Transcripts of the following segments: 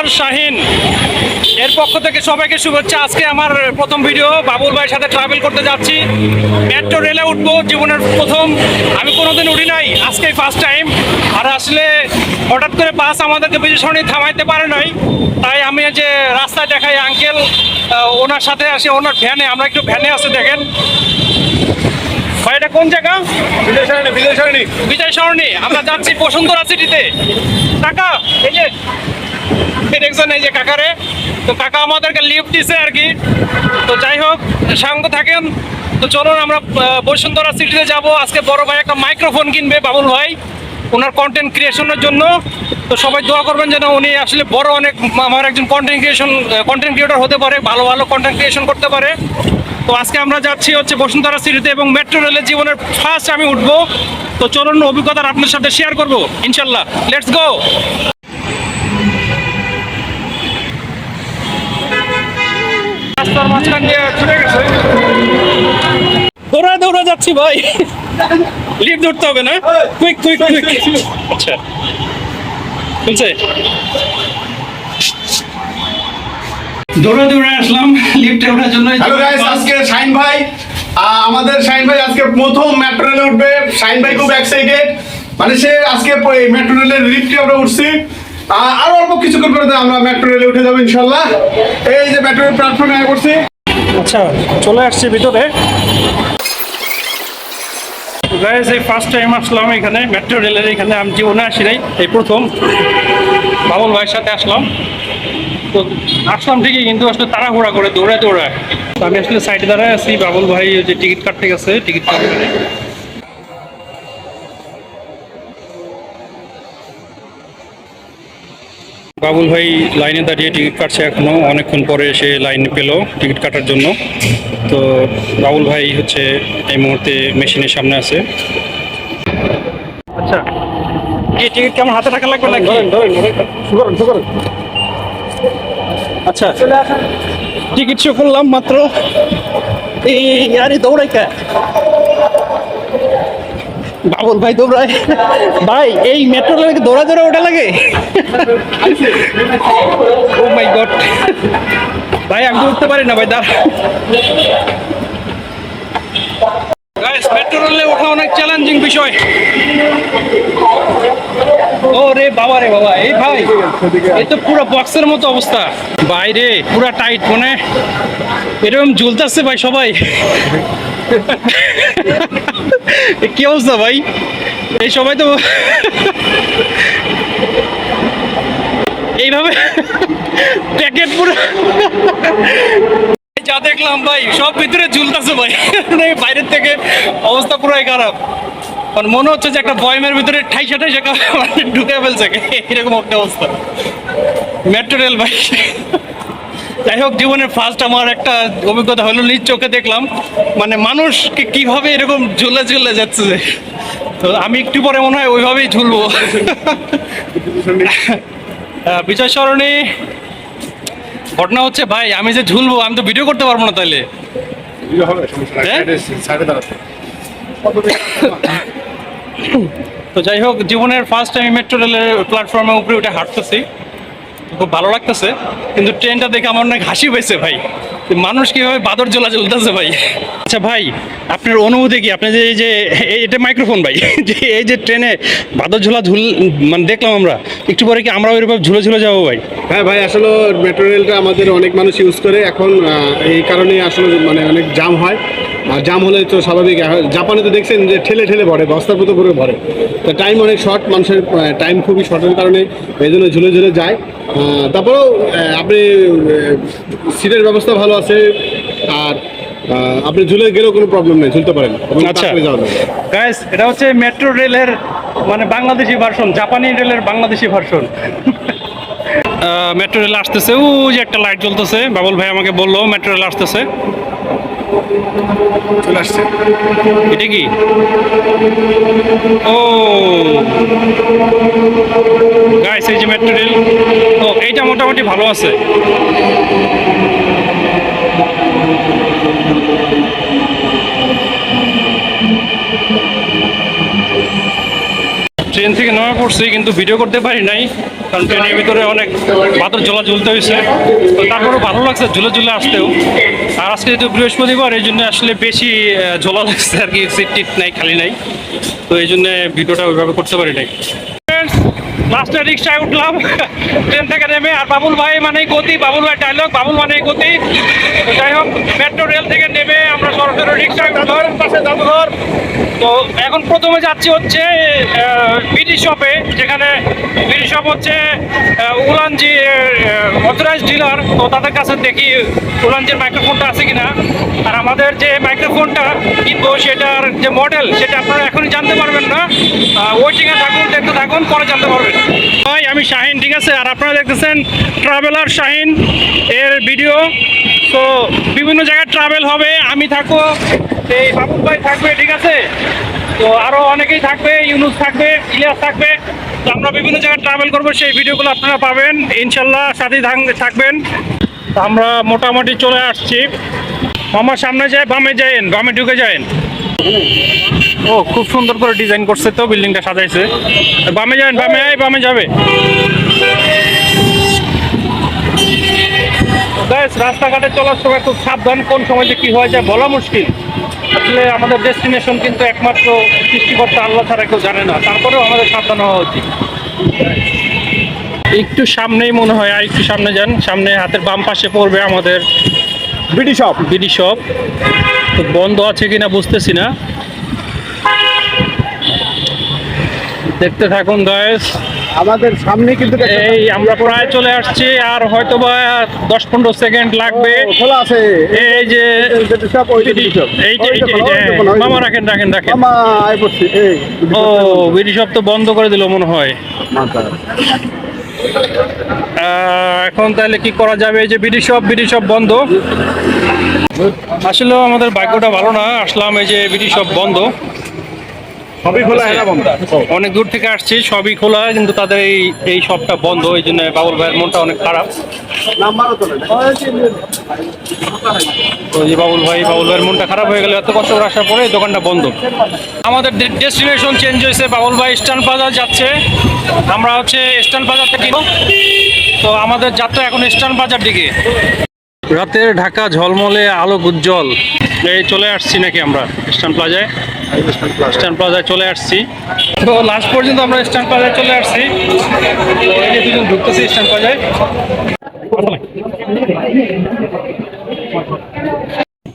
আমার শাহিন এর পক্ষ থেকে সবাইকে শুভেচ্ছা। আজকে আমার প্রথম ভিডিও বাবুল ভাইয়ের সাথে ট্রাভেল করতে যাচ্ছি। মেট্রো রেলে উঠবো জীবনের প্রথম। আমি কোনোদিন উঠি নাই আজকে ফার্স্ট টাইম আর আসলে হঠাৎ করে বাস আমাদেরকে বিজয়সরণী থামাইতে পারে নাই। তাই আমি যে রাস্তায় দেখাই আঙ্কেল ওনার সাথে আসে ওনার ভ্যানে আমরা একটু ভ্যানে আছে দেখেন। ভাই এটা কোন জায়গা? বিজয় সারণী বিজয় সারণী বিজয় সরণি আমরা যাচ্ছি বসুন্ধরা সিটিতে কাকা এই যে দেখছেন এই যে কাকারে। তো কাকা আমাদেরকে লিফট দিছে আর কি। তো যাই হোক, সঙ্গ থাকেন। তো চলুন আমরা বসুন্ধরা সিটিতে যাব। আজকে বড় ভাই একটা মাইক্রোফোন কিনবে বাবুল ভাই। ওনার কন্টেন্ট ক্রিয়েশনের জন্য। তো সবাই দোয়া করবেন যেন উনি আসলে বড় অনেক আমার একজন কন্টেন্ট ক্রিয়েশন কন্টেন্ট ক্রিয়েটর হতে পারে, ভালো ভালো কন্টেন্ট ক্রিয়েশন করতে পারে। তো আজকে আমরা যাচ্ছি হচ্ছে বসুন্ধরা সিটিতে এবং মেট্রো রেলের জীবনের ফার্স্ট আমি উঠবো। তো চলুন অভিজ্ঞতা আপনার সাথে শেয়ার করব। ইনশাল্লাহ লেটস গো রাস্তার মাঝখান দিয়ে ছুটে গেছে। দৌড়া দৌড়া যাচ্ছি ভাই। লিফট ধরতে হবে না? কুইক কুইক কুইক আচ্ছা। চলছে দৌড়ে দৌড়ে আসলাম লিফটে ওঠার জন্য হ্যালো গাইস আজকে শাইন ভাই আমাদের শাইন ভাই আজকে প্রথম মেট্রো রেলে উঠবে। শাইন ভাই খুব এক্সাইটেড মানে সে আজকে মেট্রো রেলের লিফটে আমরা উঠছি। আরও অল্প কিছুক্ষণ পরে আমরা মেট্রো রেলে উঠে যাব ইনশাল্লাহ। এই যে মেট্রো রেল প্ল্যাটফর্মে আয় করছি। আচ্ছা চলে আসছি ভিতরে। গাইজ এই ফার্স্ট টাইম আসলাম এখানে মেট্রো রেলের এখানে। আমি জীবনে আসি নাই, এই প্রথম। বাবুল ভাইয়ের সাথে আসলাম। তো আসলাম ঠিকই, কিন্তু আসলে তাড়াহুড়া করে দৌড়ায় দৌড়ায়। তো আমি আসলে সাইডে দাঁড়ায় আছি। বাবুল ভাই যে টিকিট কাটতে গেছে টিকিট কাটতে বাবুল ভাই লাইনে দাঁড়িয়ে টিকিট কাটছে এখনও অনেকক্ষণ পরে এসে লাইন পেল টিকিট কাটার জন্য। তো বাবুল ভাই হচ্ছে এই মুহূর্তে মেশিনের সামনে আছে। আচ্ছা। এই টিকিট কেমন হাতে টাকা লাগবে নাকি? আচ্ছা টিকিট শো করলাম মাত্র। এই আরে দৌড়াই কে? বাবুল ভাই দৌড়ায় ভাই, এই মেট্রো লাগে দৌড়া দৌড়া ওটা লাগে? ও মাই গড ভাই, আমি উঠতে পারি না, ভাই দা মেট্রো রেলে ওঠা অনেক চ্যালেঞ্জিং বিষয়। ও রে বাবা রে বাবা, এই ভাই, এই তো পুরো বক্সের মতো অবস্থা। বাইরে পুরো টাইট মানে। এরকম ঝুলতেছে ভাই সবাই। কি অবস্থা ভাই? এই সবাই তো এইভাবে প্যাকেট পুরো যা দেখলাম ভাই, সব ভিতরে ঝুলতেছে ভাই। বাইরের থেকে অবস্থা পুরাই খারাপ। কারণ মনে হচ্ছে যে একটা বয়মের ভিতরে ঠাইসা ঠাইসা ঢুকে ফেলছে। এরকম একটা অবস্থা। মেট্রো রেল ভাই। যাই হোক জীবনের ফার্স্ট আমার একটা অভিজ্ঞতা হলো নিজ চোখে দেখলাম মানে মানুষকে কীভাবে এরকম ঝুলে ঝুলে যাচ্ছে যে। তো আমি একটু পরে মনে হয় ওইভাবেই ঝুলবো। বিজয় সরণি ঘটনা হচ্ছে ভাই আমি যে ঝুলবো আমি তো ভিডিও করতে পারব না তাহলে হ্যাঁ? তো যাই হোক জীবনের ফার্স্ট টাইম মেট্রো রেলের প্ল্যাটফর্মের উপরে উঠে হাঁটতেছি। খুব ভালো লাগতেছে, কিন্তু ট্রেনটা দেখে আমার অনেক হাসি পেয়েছে ভাই। মানুষ কীভাবে বাদর জ্বলা জ্বলতেছে ভাই। আচ্ছা ভাই, আপনার অনুভূতি কি? আপনি যে, এই যে এটা মাইক্রোফোন ভাই, যে, এই যে ট্রেনে বাদর ঝোলা ঝুল মানে দেখলাম আমরা, একটু পরে কি আমরা ওইরকম ঝুলে ঝুলে যাব ভাই? হ্যাঁ ভাই, আসলে মেট্রো রেলটা আমাদের অনেক মানুষ ইউজ করে। এখন এই কারণে আসলে মানে অনেক জাম হয়। আর জাম হলে তো স্বাভাবিক। জাপানে তো দেখছেন যে ঠেলে ঠেলে ভরে বস্তার মতো করে ভরে। তো টাইম অনেক শর্ট মানুষের টাইম খুবই শর্টের কারণে এই জন্য ঝুলে ঝুলে যায়। তারপরেও আপনি সিটের ব্যবস্থা ভালো আছে। আর আপনি ঝুলে গেলেও কোনো প্রবলেম নেই ঝুলতে পারেন। আচ্ছা। গাইস এটা হচ্ছে মেট্রো রেলের মানে বাংলাদেশি ভার্সন জাপানি রেলের বাংলাদেশি ভার্সন মেট্রো রেল আসতেছে। ও যে একটা লাইট জ্বলতেছে। বাবুল ভাই আমাকে বলল মেট্রো রেল আসতেছে। চলে আসছে। এটা কি? ও। গাইস এই যে মেট্রো রেল ও এইটা মোটামুটি ভালো আছে। পড়ছি কিন্তু ভিডিও করতে পারি নাই, কারণ ট্রেনের ভিতরে অনেক পাথর ঝোলা ঝুলতে হয়েছে। তো তারপরে ভালো লাগছে ঝুলে ঝুলে আসতেও। আর আজকে যেহেতু বৃহস্পতিবার, এই জন্য আসলে বেশি ঝোলা লাগছে আর কি সিট টিট নাই, খালি নাই। তো এই জন্য ভিডিওটা ওইভাবে করতে পারি নাই। লাস্টে রিক্সায় উঠলাম ট্রেন থেকে নেমে, আর বাবুল ভাই মানেই গতি, বাবুল ভাই ডায়লগ বাবুল মানেই গতি। যাই হোক মেট্রো রেল থেকে নেমে আমরা সরাসরি রিক্সায় জাদুঘর পাশে জাদুঘর তো এখন প্রথমে যাচ্ছি হচ্ছে বিডি শপে যেখানে বিডি শপ হচ্ছে উলানজি অথরাইজ ডিলার, তো তাদের কাছে দেখি উলানজির মাইক্রোফোনটা আছে কিনা। আর আমাদের যে মাইক্রোফোনটা কিনবো সেটার যে মডেল সেটা আপনারা এখনই জানতে পারবেন না। ওয়েটিংয়ে থাকুন, দেখতে থাকুন, পরে জানতে পারবেন। ভাই, আমি শাহিন, ঠিক আছে? আর আপনারা দেখতেছেন ট্রাভেলার শাহিন এর ভিডিও তো বিভিন্ন জায়গায় ট্রাভেল হবে, আমি থাকব এই বাবুল ভাই থাকবে, ঠিক আছে? তো আরও অনেকেই থাকবে, ইউনুস থাকবে, ইলিয়াস থাকবে। তো আমরা বিভিন্ন জায়গায় ট্রাভেল করব, সেই ভিডিওগুলো আপনারা পাবেন। ইনশাল্লাহ সাথে থাকবেন। আমরা মোটামুটি চলে আসছি। আমার সামনে যায়, বামে যায়েন বামে ঢুকে যায়েন ও, খুব সুন্দর করে ডিজাইন করছে তো বিল্ডিংটা সাজাইছে। বামে যাবেন, বামে আয় বামে যাবে। রাস্তাঘাটে চলার সময় খুব সাবধান, কোন সময় যে কি হয়ে যায় বলা মুশকিল। আসলে আমাদের ডেস্টিনেশন কিন্তু একমাত্র সৃষ্টিকর্তা আল্লাহ ছাড়া কেউ জানে না। তারপরেও আমাদের সাবধান হওয়া উচিত। একটু সামনেই মনে হয় আর একটু সামনে যান। সামনে হাতের বাম পাশে পড়বে আমাদের বিডি শপ বিডি শপ তো বন্ধ আছে কিনা বুঝতেছি না। দেখতে থাকুন গায়েস আমাদের সামনে কিন্তু এই আমরা প্রায় চলে আসছি আর হয়তো বা দশ পনেরো সেকেন্ড লাগবে। খোলা আছে। এই যে মামা রাখেন রাখেন রাখেন। ও বিডি শপ তো বন্ধ করে দিল মনে হয়। এখন তাহলে কি করা যাবে? এই যে বিডি শপ বিডি শপ বন্ধ। আসলেও আমাদের ভাগ্যটা ভালো না। আসলাম এই যে বিডি শপ বন্ধ। সবই খোলা হ্যাঁ বন্ধ? অনেক দূর থেকে আসছি সবই খোলা কিন্তু তাদের এই এই শপটা বন্ধ ওই জন্য বাবুল ভাইয়ের মনটা অনেক খারাপ। তো যে বাবুল ভাই বাবুল ভাইয়ের মনটা খারাপ হয়ে গেল এত কষ্ট করে আসার পরে দোকানটা বন্ধ। আমাদের ডেস্টিনেশন চেঞ্জ হয়েছে বাবুল ভাই স্ট্যান্ড প্লাজা যাচ্ছে। আমরা হচ্ছে স্ট্যান্ড বাজার থেকে তো আমাদের যাত্রা এখন স্ট্যান্ড বাজার দিকে। রাতের ঢাকা ঝলমলে আলো উজ্জ্বল। এই চলে আসছি নাকি আমরা স্ট্যান্ড প্লাজায়? স্ট্যান্ড প্লাজায় চলে আসছি। তো লাস্ট পর্যন্ত আমরা স্ট্যান্ড প্লাজায় চলে আসছি। দুজন ঢুকতেছি স্ট্যান্ড প্লাজায়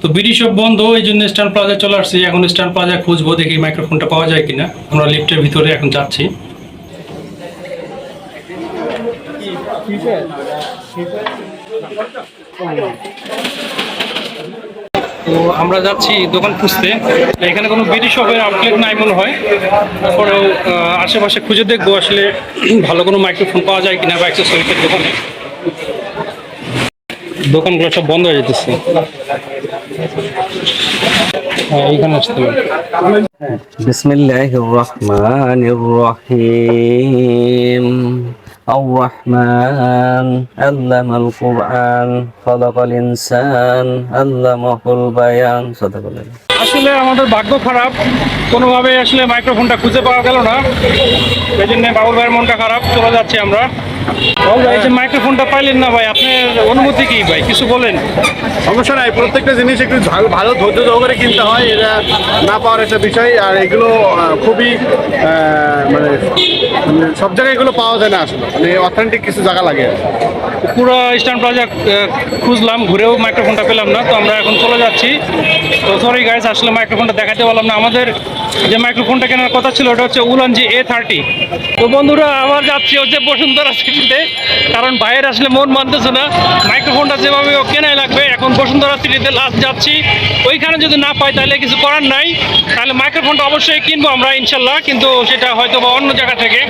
তো বিডি সব বন্ধ, এই জন্য স্ট্যান্ড প্লাজায় চলে আসছি। এখন স্ট্যান্ড প্লাজায় খুঁজবো, দেখি মাইক্রোফোনটা পাওয়া যায় কিনা। আমরা লিফটের ভিতরে এখন যাচ্ছি। তো আমরা যাচ্ছি দোকান খুঁজতে। এখানে কোনো বিডি শপের আউটলেট নাই মনে হয়। তারপরেও আশেপাশে খুঁজে দেখব আসলে ভালো কোনো মাইক্রোফোন পাওয়া যায় কিনা বা অ্যাক্সেসরিজের দোকানে। দোকানগুলো সব বন্ধ হয়ে যেতেছে। হ্যাঁ, এইখানে আসতে হ্যাঁ, বিসমিল্লাহির রহমানির রহিম। الرحمن الرحيم الرحمن علم القرآن خلق الإنسان علمه البيان صدق الله আসলে আমাদের ভাগ্য খারাপ কোনোভাবে আসলে মাইক্রোফোনটা খুঁজে পাওয়া গেল না এই জন্য বাবুল ভাইয়ের মনটা খারাপ চলে যাচ্ছি আমরা বাবুল ভাই এই যে মাইক্রোফোনটা পাইলেন না ভাই আপনার অনুমতি কি ভাই? কিছু বলেন। সমস্যা নাই প্রত্যেকটা জিনিস একটু ভালো- ধৈর্য সহকারে কিনতে হয় এটা না পাওয়ার একটা বিষয় আর এগুলো খুবই মানে মানে সব জায়গায় এগুলো পাওয়া যায় না আসলে মানে অথেন্টিক কিছু জায়গা লাগে। পুরো স্ট্যান্ড প্লাজা খুঁজলাম ঘুরেও মাইক্রোফোনটা পেলাম না তো আমরা এখন চলে যাচ্ছি। তো সরি গাইস আসলে মাইক্রোফোনটা দেখাতে পারলাম না। আমাদের যে মাইক্রোফোনটা কেনার কথা ছিল, ওটা হচ্ছে উলানজি এ থার্টি তো বন্ধুরা আবার যাচ্ছি হচ্ছে বসুন্ধরা সিটিতে কারণ বাইরে আসলে মন মানতেছে না। মাইক্রোফোনটা যেভাবে ও কেনাই লাগবে। এখন বসুন্ধরা সিটিতে লাস্ট যাচ্ছি। ওইখানে যদি না পাই, তাহলে কিছু করার নাই। তাহলে মাইক্রোফোনটা অবশ্যই কিনবো আমরা, ইনশাল্লাহ। কিন্তু সেটা হয়তো বা অন্য জায়গা থেকে।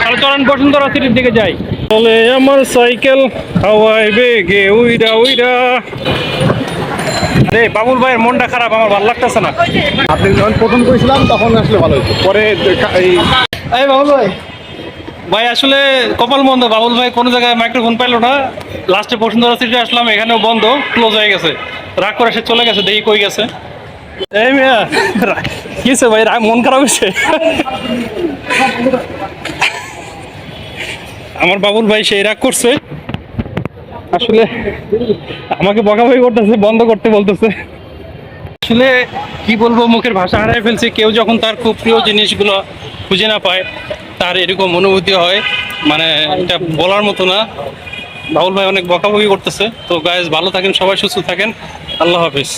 তাহলে চলেন বসুন্ধরা সিটির দিকে যাই। চলে আমার সাইকেল হাওয়াই বেগে উইরা উইরা। রে বাবুল ভাইয়ের মনটা খারাপ আমার ভালো লাগতেছে না। আপনি যখন প্রথম করেছিলাম তখন আসলে ভালো হতো পরে এই এই বাবুল ভাই। ভাই আসলে কপাল বন্ধ। বাবুল ভাই কোনো জায়গায় মাইক্রোফোন পাইলো না। লাস্টে বসুন্ধরা সিটি আসলাম এখানেও বন্ধ ক্লোজ হয়ে গেছে। রাগ করে সে চলে গেছে দেখি কই গেছে। এই মিয়া কি হয়েছে ভাই? রাগ- মন খারাপ হয়েছে? আমার বাবুল ভাই সেই রাগ করছে। আসলে আমাকে বকাবকি করতেছে, বন্ধ করতে বলতেছে। আসলে কি বলব, মুখের ভাষা হারাই ফেলছে। কেউ যখন তার খুব প্রিয় জিনিসগুলো খুঁজে না পায়, তার এরকম অনুভূতি হয়। মানে এটা বলার মতো না। বাবুল ভাই অনেক বকাবকি করতেছে। তো গায়েস ভালো থাকেন, সবাই সুস্থ থাকেন। আল্লাহ হাফিজ।